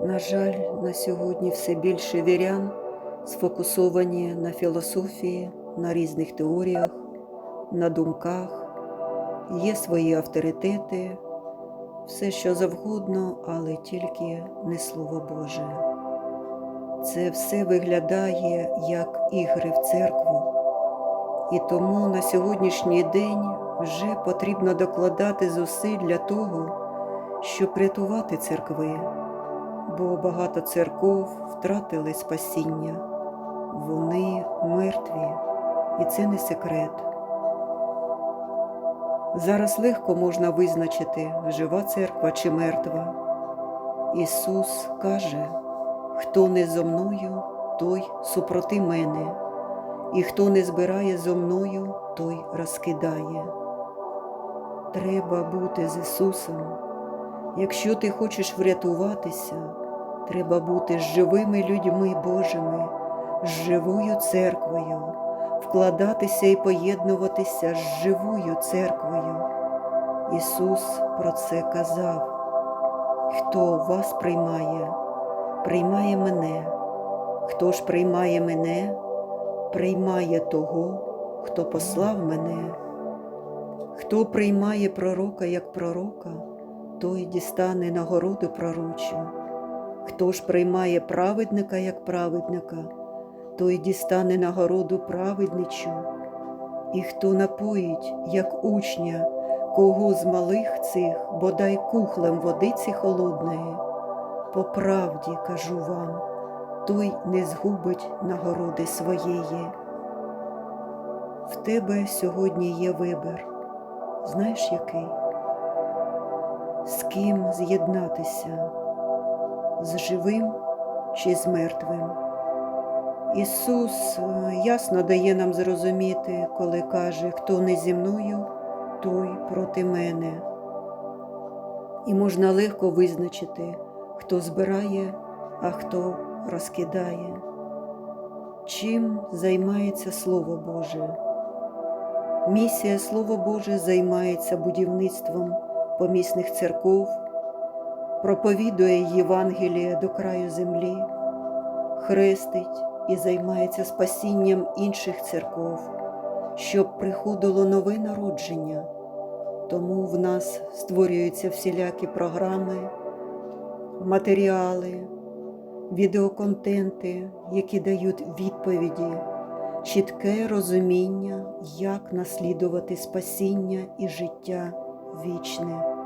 На жаль, на сьогодні все більше вірян сфокусовані на філософії, на різних теоріях, на думках, є свої авторитети, все що завгодно, але тільки не Слово Боже. Це все виглядає як ігри в церкву. І тому на сьогоднішній день вже потрібно докладати зусиль для того, щоб рятувати церкви, бо багато церков втратили спасіння, вони мертві, і це не секрет. Зараз легко можна визначити, жива церква чи мертва. Ісус каже, хто не зо мною, той супроти мене, і хто не збирає зо мною, той розкидає. Треба бути з Ісусом. Якщо ти хочеш врятуватися, треба бути живими людьми Божими, з живою церквою, вкладатися і поєднуватися з живою церквою. Ісус про це казав. Хто вас приймає, приймає мене. Хто ж приймає мене, приймає того, хто послав мене. Хто приймає пророка як пророка, той дістане нагороду пророчу. Хто ж приймає праведника як праведника, той дістане нагороду праведничу. І хто напоїть, як учня, кого з малих цих, бодай кухлем водиці холодної, по правді кажу вам, той не згубить нагороди своєї. В тебе сьогодні є вибір. Знаєш який? З ким з'єднатися? З живим чи з мертвим? Ісус е, ясно дає нам зрозуміти, коли каже, хто не зі мною, той проти мене. І можна легко визначити, хто збирає, а хто розкидає. Чим займається Слово Боже? Місія Слово Боже займається будівництвом помісних церков, проповідує Євангеліє до краю землі, хрестить і займається спасінням інших церков, щоб приходило нове народження. Тому в нас створюються всілякі програми, матеріали, відеоконтенти, які дають відповіді чітке розуміння, як наслідувати спасіння і життя вічне.